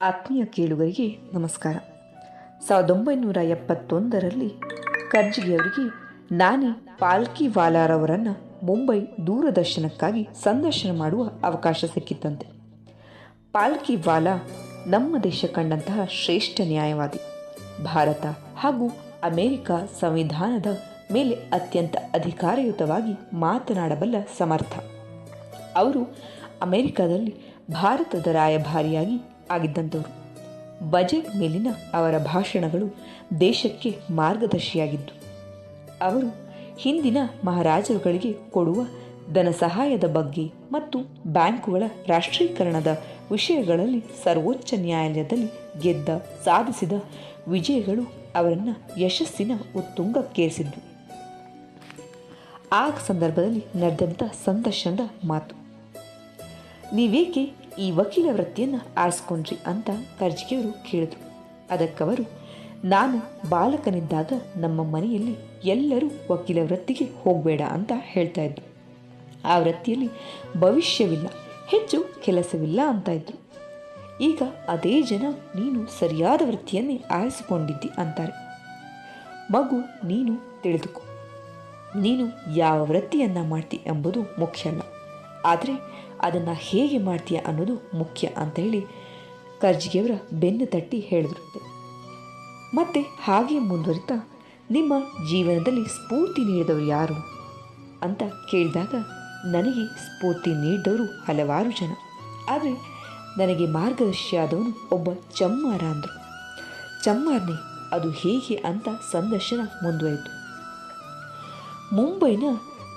ಆತ್ಮೀಯ ಕೇಳುಗರಿಗೆ ನಮಸ್ಕಾರ. ಸಾವಿರದ ಒಂಬೈನೂರ ಎಪ್ಪತ್ತೊಂದರಲ್ಲಿ ಖರ್ಜಿಗೆಯವರಿಗೆ ನಾನಿ ಪಾಲ್ಕಿವಾಲಾರವರನ್ನು ಮುಂಬೈ ದೂರದರ್ಶನಕ್ಕಾಗಿ ಸಂದರ್ಶನ ಮಾಡುವ ಅವಕಾಶ ಸಿಕ್ಕಿತ್ತಂತೆ. ಪಾಲ್ಕಿವಾಲಾ ನಮ್ಮ ದೇಶ ಕಂಡಂತಹ ಶ್ರೇಷ್ಠ ನ್ಯಾಯವಾದಿ. ಭಾರತ ಹಾಗೂ ಅಮೆರಿಕ ಸಂವಿಧಾನದ ಮೇಲೆ ಅತ್ಯಂತ ಅಧಿಕಾರಯುತವಾಗಿ ಮಾತನಾಡಬಲ್ಲ ಸಮರ್ಥ. ಅವರು ಅಮೆರಿಕದಲ್ಲಿ ಭಾರತದ ರಾಯಭಾರಿಯಾಗಿ ಆಗಿದ್ದಂಥವರು ಬಜೆಟ್ ಮೇಲಿನ ಅವರ ಭಾಷಣಗಳು ದೇಶಕ್ಕೆ ಮಾರ್ಗದರ್ಶಿಯಾಗಿದ್ದು, ಅವರು ಹಿಂದಿನ ಮಹಾರಾಜರುಗಳಿಗೆ ಕೊಡುವ ಧನ ಸಹಾಯದ ಬಗ್ಗೆ ಮತ್ತು ಬ್ಯಾಂಕುಗಳ ರಾಷ್ಟ್ರೀಕರಣದ ವಿಷಯಗಳಲ್ಲಿ ಸರ್ವೋಚ್ಚ ನ್ಯಾಯಾಲಯದಲ್ಲಿ ಗೆದ್ದ, ಸಾಧಿಸಿದ ವಿಜಯಗಳು ಅವರನ್ನು ಯಶಸ್ಸಿನ ಉತ್ತುಂಗಕ್ಕೇರಿಸಿದ್ದು. ಆ ಸಂದರ್ಭದಲ್ಲಿ ನಡೆದಂಥ ಸಂದರ್ಶನದ ಮಾತು. ನೀವೇಕೆ ಈ ವಕೀಲ ವೃತ್ತಿಯನ್ನು ಆರಿಸ್ಕೊಂಡ್ರಿ ಅಂತ ಕರ್ಜಿಗೆಯವರು ಕೇಳಿದ್ರು. ಅದಕ್ಕವರು, ನಾನು ಬಾಲಕನಿದ್ದಾಗ ನಮ್ಮ ಮನೆಯಲ್ಲಿ ಎಲ್ಲರೂ ವಕೀಲ ವೃತ್ತಿಗೆ ಹೋಗಬೇಡ ಅಂತ ಹೇಳ್ತಾ ಇದ್ರು. ಆ ವೃತ್ತಿಯಲ್ಲಿ ಭವಿಷ್ಯವಿಲ್ಲ, ಹೆಚ್ಚು ಕೆಲಸವಿಲ್ಲ ಅಂತ ಇದ್ರು. ಈಗ ಅದೇ ಜನ ನೀನು ಸರಿಯಾದ ವೃತ್ತಿಯನ್ನೇ ಆರಿಸಿಕೊಂಡಿದ್ದಿ ಅಂತಾರೆ. ಮಗು, ನೀನು ತಿಳಿದುಕೋ. ನೀನು ಯಾವ ವೃತ್ತಿಯನ್ನು ಮಾಡ್ತಿ ಎಂಬುದು ಮುಖ್ಯ ಅಲ್ಲ. ಆದರೆ ಅದನ್ನು ಹೇಗೆ ಮಾಡ್ತೀಯ ಅನ್ನೋದು ಮುಖ್ಯ ಅಂತ ಹೇಳಿ ಕರ್ಜಿಗೆಯವರ ಬೆನ್ನು ತಟ್ಟಿ ಹೇಳಿದ್ರು ಮತ್ತು ಹಾಗೆ ಮುಂದುವರಿತಾ ನಿಮ್ಮ ಜೀವನದಲ್ಲಿ ಸ್ಫೂರ್ತಿ ನೀಡಿದವರು ಯಾರು ಅಂತ ಕೇಳಿದಾಗ ನನಗೆ ಸ್ಫೂರ್ತಿ ನೀಡಿದವರು ಹಲವಾರು ಜನ. ಆದರೆ ನನಗೆ ಮಾರ್ಗದರ್ಶಿಯಾದವನು ಒಬ್ಬ ಚಮ್ಮಾರ ಅಂದರು. ಚಮ್ಮಾರನೇ ಅದು ಹೇಗೆ ಅಂತ ಸಂದರ್ಶನ ಮುಂದುವರಿತು. ಮುಂಬೈನ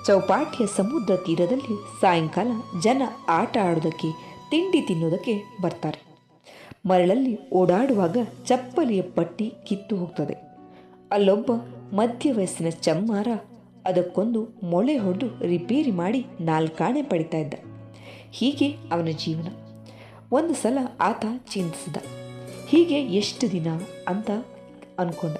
ಚೌಪಾಟಿಯ ಸಮುದ್ರ ತೀರದಲ್ಲಿ ಸಾಯಂಕಾಲ ಜನ ಆಟ ಆಡೋದಕ್ಕೆ, ತಿಂಡಿ ತಿನ್ನೋದಕ್ಕೆ ಬರ್ತಾರೆ. ಮರಳಲ್ಲಿ ಓಡಾಡುವಾಗ ಚಪ್ಪಲಿಯ ಪಟ್ಟಿ ಕಿತ್ತು ಹೋಗ್ತದೆ. ಅಲ್ಲೊಬ್ಬ ಮಧ್ಯ ವಯಸ್ಸಿನ ಚಮ್ಮಾರ ಅದಕ್ಕೊಂದು ಮೊಳೆ ಹೊಡೆದು ರಿಪೇರಿ ಮಾಡಿ ನಾಲ್ಕಾಣೆ ಪಡಿತಾ ಇದ್ದ. ಹೀಗೆ ಅವನ ಜೀವನ. ಒಂದು ಸಲ ಆತ ಚಿಂತಿಸಿದ. ಹೀಗೆ ಎಷ್ಟು ದಿನ ಅಂತ ಅಂದ್ಕೊಂಡ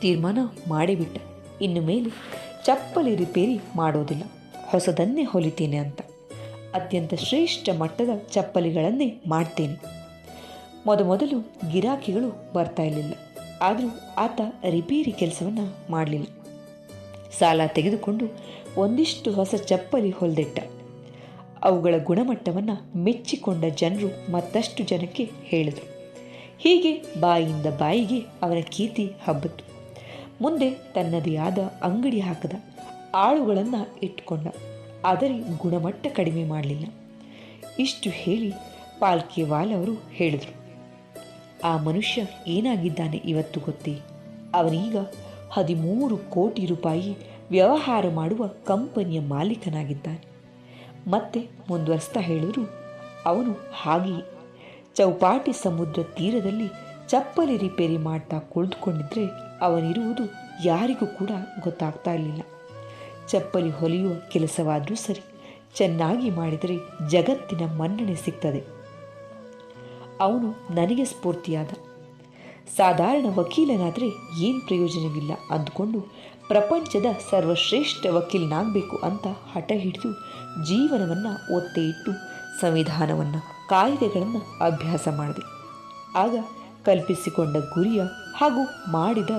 ತೀರ್ಮಾನ ಮಾಡಿಬಿಟ್ಟ. ಇನ್ನು ಮೇಲೆ ಚಪ್ಪಲಿ ರಿಪೇರಿ ಮಾಡೋದಿಲ್ಲ. ಹೊಸದನ್ನೇ ಹೊಲಿತೇನೆ ಅಂತ. ಅತ್ಯಂತ ಶ್ರೇಷ್ಠ ಮಟ್ಟದ ಚಪ್ಪಲಿಗಳನ್ನೇ ಮಾಡ್ತೇನೆ. ಮೊದಮೊದಲು ಗಿರಾಕಿಗಳು ಬರ್ತಾ ಇರಲಿಲ್ಲ. ಆದರೂ ಆತ ರಿಪೇರಿ ಕೆಲಸವನ್ನು ಮಾಡಲಿಲ್ಲ. ಸಾಲ ತೆಗೆದುಕೊಂಡು ಒಂದಿಷ್ಟು ಹೊಸ ಚಪ್ಪಲಿ ಹೊಲ್ದಿಟ್ಟ. ಅವುಗಳ ಗುಣಮಟ್ಟವನ್ನು ಮೆಚ್ಚಿಕೊಂಡ ಜನರು ಮತ್ತಷ್ಟು ಜನಕ್ಕೆ ಹೇಳಿದರು. ಹೀಗೆ ಬಾಯಿಯಿಂದ ಬಾಯಿಗೆ ಅವನ ಕೀರ್ತಿ ಹಬ್ಬಿತು ಮುಂದೆ ತನ್ನದೇ ಆದ ಅಂಗಡಿ ಹಾಕದ ಆಳುಗಳನ್ನು ಇಟ್ಕೊಂಡ. ಆದರೆ ಗುಣಮಟ್ಟ ಕಡಿಮೆ ಮಾಡಲಿಲ್ಲ. ಇಷ್ಟು ಹೇಳಿ ಪಾಲ್ಕೆವಾಲ್ ಅವರು ಹೇಳಿದರು. ಆ ಮನುಷ್ಯ ಏನಾಗಿದ್ದಾನೆ ಇವತ್ತು ಗೊತ್ತೇ? ಅವನೀಗ ಹದಿಮೂರು ಕೋಟಿ ರೂಪಾಯಿ ವ್ಯವಹಾರ ಮಾಡುವ ಕಂಪನಿಯ ಮಾಲೀಕನಾಗಿದ್ದಾನೆ. ಮತ್ತೆ ಮುಂದುವರಿಸ್ತಾ ಹೇಳಿದರು, ಅವನು ಹಾಗೆಯೇ ಚೌಪಾಟಿ ಸಮುದ್ರ ತೀರದಲ್ಲಿ ಚಪ್ಪಲಿ ರಿಪೇರಿ ಮಾಡ್ತಾ ಕುಳಿತುಕೊಂಡಿದ್ರೆ ಅವನಿರುವುದು ಯಾರಿಗೂ ಕೂಡ ಗೊತ್ತಾಗ್ತಾ ಇರಲಿಲ್ಲ. ಚಪ್ಪಲಿ ಹೊಲಿಯುವ ಕೆಲಸವಾದರೂ ಸರಿ, ಚೆನ್ನಾಗಿ ಮಾಡಿದರೆ ಜಗತ್ತಿನ ಮನ್ನಣೆ ಸಿಗ್ತದೆ. ಅವನು ನನಗೆ ಸ್ಫೂರ್ತಿಯಾದ. ಸಾಧಾರಣ ವಕೀಲನಾದರೆ ಏನು ಪ್ರಯೋಜನವಿಲ್ಲ ಅಂದುಕೊಂಡು ಪ್ರಪಂಚದ ಸರ್ವಶ್ರೇಷ್ಠ ವಕೀಲನಾಗಬೇಕು ಅಂತ ಹಠ ಹಿಡಿದು ಜೀವನವನ್ನು ಒತ್ತೆ ಇಟ್ಟು ಸಂವಿಧಾನವನ್ನು, ಕಾಯ್ದೆಗಳನ್ನು ಅಭ್ಯಾಸ ಮಾಡಿದೆ. ಆಗ ಕಲ್ಪಿಸಿಕೊಂಡ ಗುರಿಯ ಹಾಗೂ ಮಾಡಿದ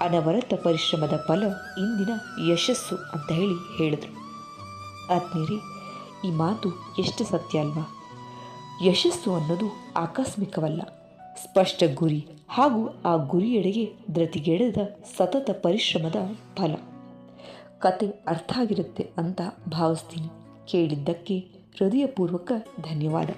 ಅನವರತ ಪರಿಶ್ರಮದ ಫಲ ಇಂದಿನ ಯಶಸ್ಸು ಅಂತ ಹೇಳಿ ಹೇಳಿದರು. ಆತ್ಮೀರಿ ಈ ಮಾತು ಎಷ್ಟು ಸತ್ಯ ಅಲ್ವಾ? ಯಶಸ್ಸು ಅನ್ನೋದು ಆಕಸ್ಮಿಕವಲ್ಲ. ಸ್ಪಷ್ಟ ಗುರಿ ಹಾಗೂ ಆ ಗುರಿಯೆಡೆಗೆ ಧೃತಿಗೆಡದ ಸತತ ಪರಿಶ್ರಮದ ಫಲ. ಕತೆ ಅರ್ಥ ಆಗಿರುತ್ತೆ ಅಂತ ಭಾವಿಸ್ತೀನಿ. ಕೇಳಿದ್ದಕ್ಕೆ ಹೃದಯಪೂರ್ವಕ ಧನ್ಯವಾದ.